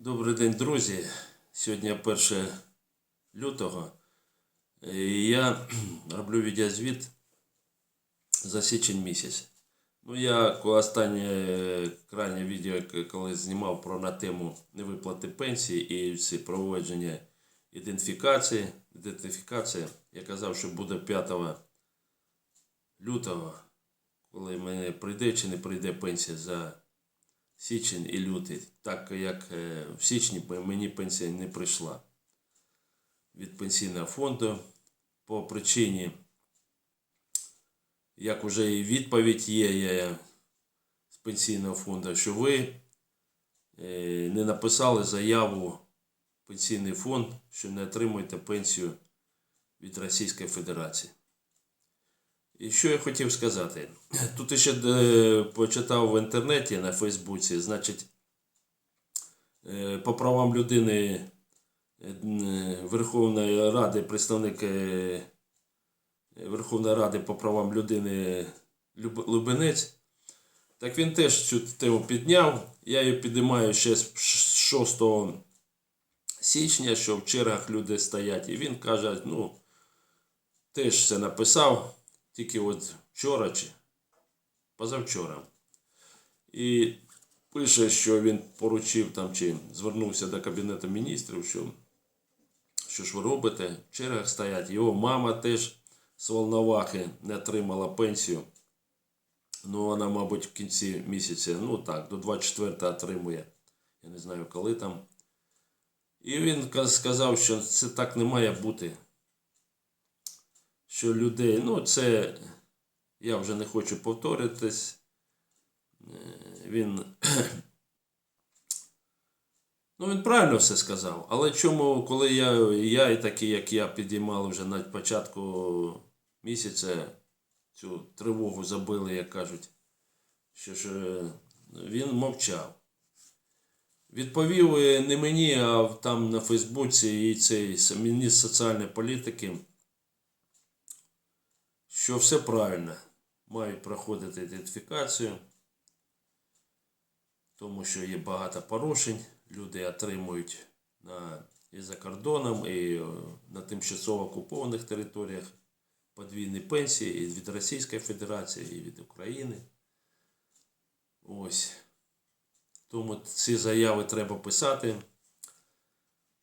Добрий день, друзі. Сьогодні 1 лютого. І я роблю відеозвіт за січень місяць. Ну, я останнє е, крайнє відео, коли знімав про на тему невиплати пенсії і всі проводження ідентифікації, ідентифікація, я казав, що буде 5 лютого, коли мене прийде чи не прийде пенсія за січень і лютий, так як е, в січні мені пенсія не прийшла від пенсійного фонду по причині, як уже і відповідь є з пенсійного фонду, що ви е, не написали заяву в пенсійний фонд, що не отримуєте пенсію від Російської Федерації. І що я хотів сказати? Тут ще е, почитав в інтернеті на Фейсбуці, значить, е, по правам людини е, Верховної Ради, представник Верховної Ради по правам людини Лубенець, так він теж цю тему підняв. Я її підіймаю ще з 6 січня, що в чергах люди стоять. І він каже, ну, теж це написав, тільки от вчора чи позавчора. І пише, що він поручив там чи звернувся до Кабінету міністрів, що, що ж ви робите, в чергах стоять. Його мама теж з Волновахи не отримала пенсію. Ну, вона, мабуть, в кінці місяця, ну так, до 24 отримує. Я не знаю, коли там. І він сказав, що це так не має бути. Що людей, ну, це я вже не хочу повторитись. Е, Він. Ну, він правильно все сказав. Але чому, коли я, я і такі, як я, підіймали вже на початку місяця цю тривогу забили, як кажуть, що ж е, він мовчав. Відповів е, не мені, а там на Фейсбуці і цей міністр соціальної політики, що все правильно. Мають проходити ідентифікацію, тому що є багато порушень. Люди отримують на, і за кордоном, і е, на тимчасово окупованих територіях подвійні пенсії і від Російської Федерації, і від України. Ось. Тому ці заяви треба писати.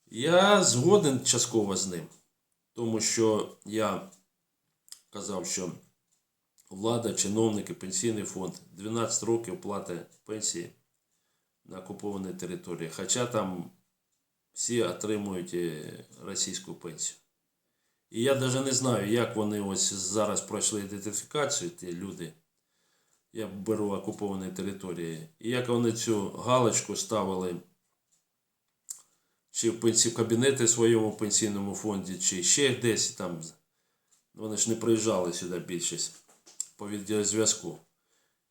Я згоден частково з ним, тому що я казав, що влада, чиновники, пенсійний фонд 12 років платить пенсії на окупованій території, хоча там всі отримують е, російську пенсію. І я навіть не знаю, як вони ось зараз пройшли ідентифікацію, ті люди. Я беру окуповані території. І як вони цю галочку ставили чи в пенсі в кабінети своєму пенсійному фонді, чи ще десь там. Вони ж не приїжджали сюди більшість по відеозв'язку.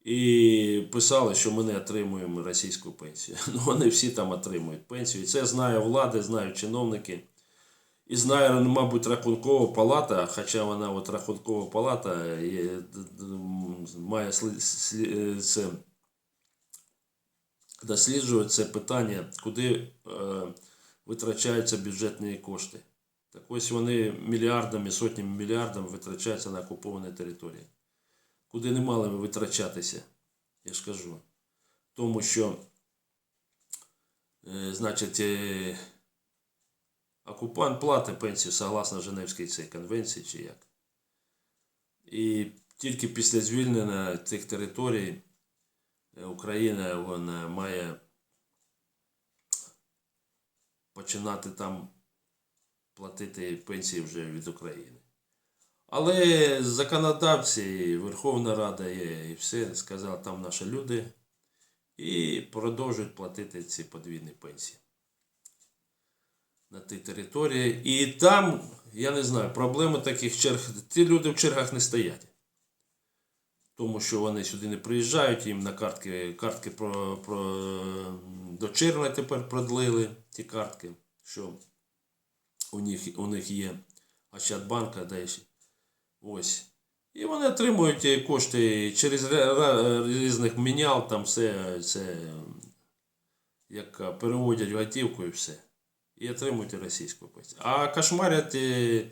І писали, що ми не отримуємо російську пенсію. Ну, вони всі там отримують пенсію. І це знає влада, знають чиновники. І знає, мабуть, рахункова палата, хоча вона от рахункова палата є, має е, це, досліджувати це питання, куди е, витрачаються бюджетні кошти. Так ось вони мільярдами, сотнями мільярдами витрачаються на окуповані території. Куди не мали би витрачатися, я ж кажу. Тому що, е, значить, е, окупант платить пенсію согласно Женевській цій конвенції чи як. І тільки після звільнення цих територій е, Україна вона має починати там платити пенсії вже від України. Але законодавці, Верховна Рада є, і все сказали там наші люди, і продовжують платити ці подвійні пенсії на тій території. І там, я не знаю, проблеми таких черг. Ті люди в чергах не стоять. Тому що вони сюди не приїжджають, їм на картки, картки про, про, до червня тепер продлили ті картки, що у них, у них є Ощадбанка, десь. Ось. І вони отримують е, кошти через різних мінял, там все це яка переводять готівку і все. І отримують російську пенсію. А кошмарять е,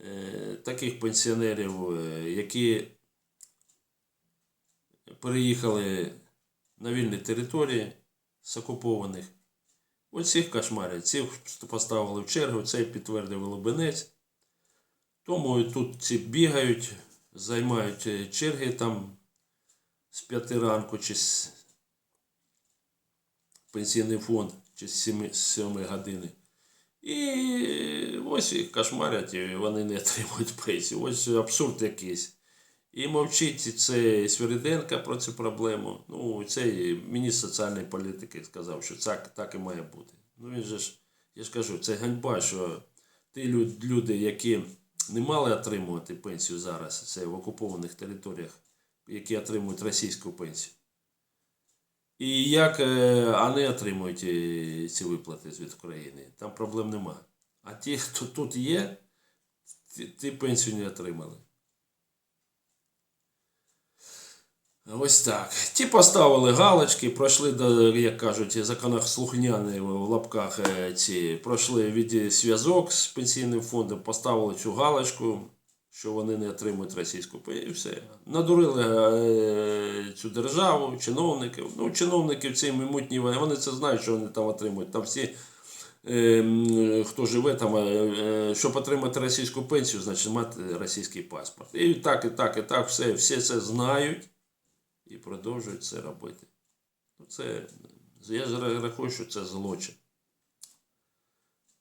е, таких пенсіонерів, е, які переїхали на вільні території з окупованих. Ось цих кошмарять. Цих поставили в чергу, цей підтвердив Лубенець. Тому тут ці бігають, займають е, черги там з п'яти ранку чи з пенсійний фонд чи з 7, з 7 години. І ось їх кошмарять, і вони не отримують пенсію. Ось абсурд якийсь. І мовчить це Свириденко про цю проблему. Ну, цей міністр соціальної політики сказав, що так, так і має бути. Ну він же ж, я ж кажу, це ганьба, що ті люди, які не мали отримувати пенсію зараз, це в окупованих територіях, які отримують російську пенсію. І як е, вони отримують е, ці виплати від України? Там проблем нема. А ті, хто тут є, ті пенсію не отримали. Ось так. Ті поставили галочки, пройшли, як кажуть, законослухняні в лапках е, ці, пройшли від зв'язок з пенсійним фондом, поставили цю галочку, що вони не отримують російську і все. Надурили е, цю державу, чиновників. Ну, чиновників ці мутні, вони це знають, що вони там отримують. Там всі, е, хто живе там, щоб отримати російську пенсію, значить мати російський паспорт. І так, і так, і так, все, всі це знають і продовжують це робити. Ну, це, я рахую, що це злочин.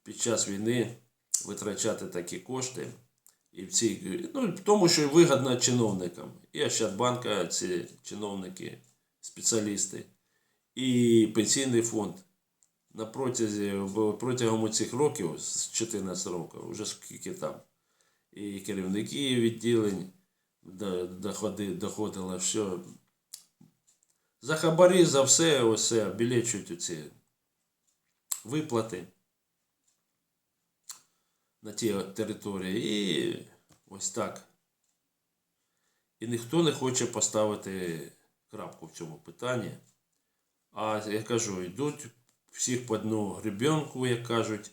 Під час війни витрачати такі кошти. І в цій, ну, тому, що вигідно чиновникам. І Ощадбанка, ці чиновники, спеціалісти, і пенсійний фонд. На протязі, протягом цих років, з 14 років, вже скільки там, і керівники відділень доходи, доходило, що за хабарі, за все, оце, білечують ці виплати на ті території. І ось так. І ніхто не хоче поставити крапку в цьому питанні. А я кажу, йдуть всіх по одну гребенку, як кажуть.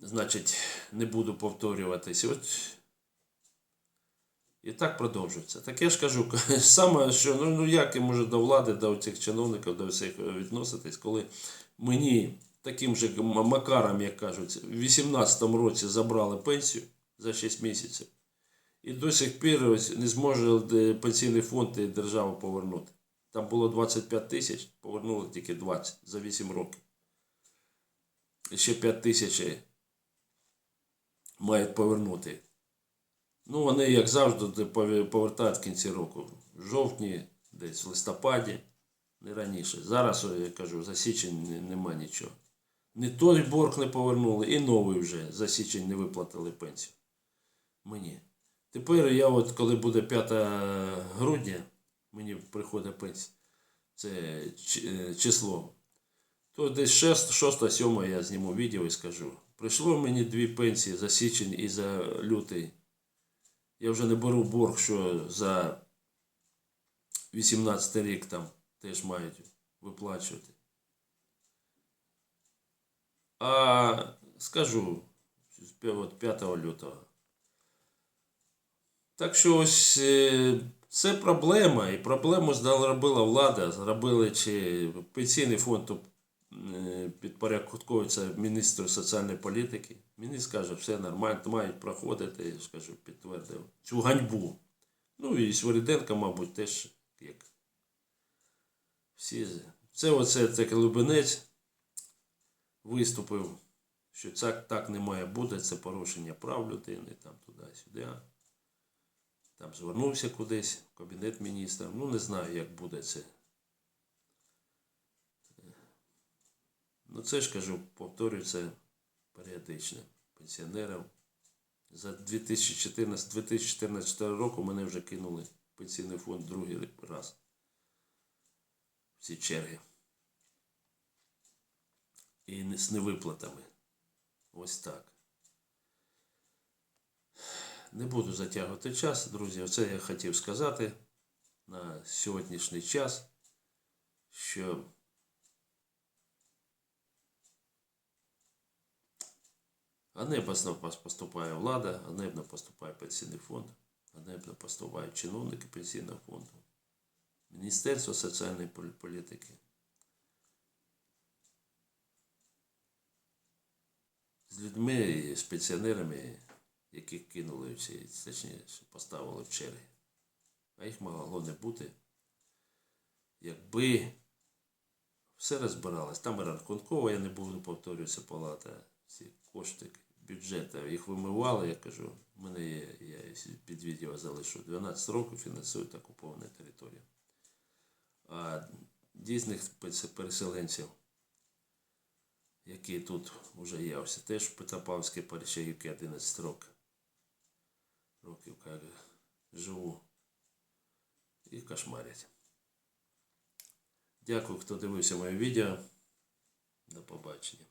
Значить, не буду повторюватись. От і так продовжується. Так я ж кажу, саме, що ну, ну як я можу до влади, до цих чиновників, до всіх відноситись, коли мені таким же макаром, як кажуть, в 18-му році забрали пенсію за 6 місяців. І до сих пір не зможе е, пенсійний фонд і держава повернути. Там було 25 тисяч, повернули тільки 20 за 8 років. Ще 5 тисяч мають повернути. Ну, вони, як завжди, повертають в кінці року. В жовтні, десь в листопаді, не раніше. Зараз, я кажу, за січень не- нема нічого. Ні той борг не повернули, і новий вже за січень не виплатили пенсію. Мені. Тепер я, от коли буде 5 грудня, мені приходить пенсія, це е, число, то десь 6-7 я зніму відео і скажу. Прийшло мені дві пенсії за січень і за лютий. Я вже не беру борг, що за 18 рік там теж мають виплачувати. А скажу от 5 лютого. Так що ось е, це проблема, і проблему зробила влада, зробили чи пенсійний фонд е, підпорядковується міністру соціальної політики. Міністр каже, все нормально, мають проходити, я ж кажу, підтвердив цю ганьбу. Ну і Свириденко, мабуть, теж як всі. Це оце це Лубенець виступив, що це так не має бути, це порушення прав людини, там туди-сюди. Там звернувся кудись в кабінет міністра. Ну, не знаю, як буде це. Ну, це ж кажу, повторюю це періодично пенсіонерам. За 2014-2014 року мене вже кинули в пенсійний фонд другий раз. Всі черги. І з невиплатами. Ось так. Не буду затягувати час, друзі. Оце я хотів сказати на сьогоднішній час, що Ганебно поступає влада, ганебно поступає пенсійний фонд, ганебно поступають чиновники пенсійного фонду, Міністерство соціальної політики. З людьми, з пенсіонерами, яких кинули всі, точніше, поставили в черги. А їх могло не бути, якби все розбиралось. Там і Рахункова, я не буду повторюватися, палата, всі кошти бюджету, їх вимивали, я кажу, в мене є, я під відео залишу, 12 років фінансують окуповані території. А дійсних переселенців, які тут вже є, ось теж в Петропавлівській Перещаївці 11 років. Років як живу і кошмарять. Дякую, хто дивився моє відео. До побачення.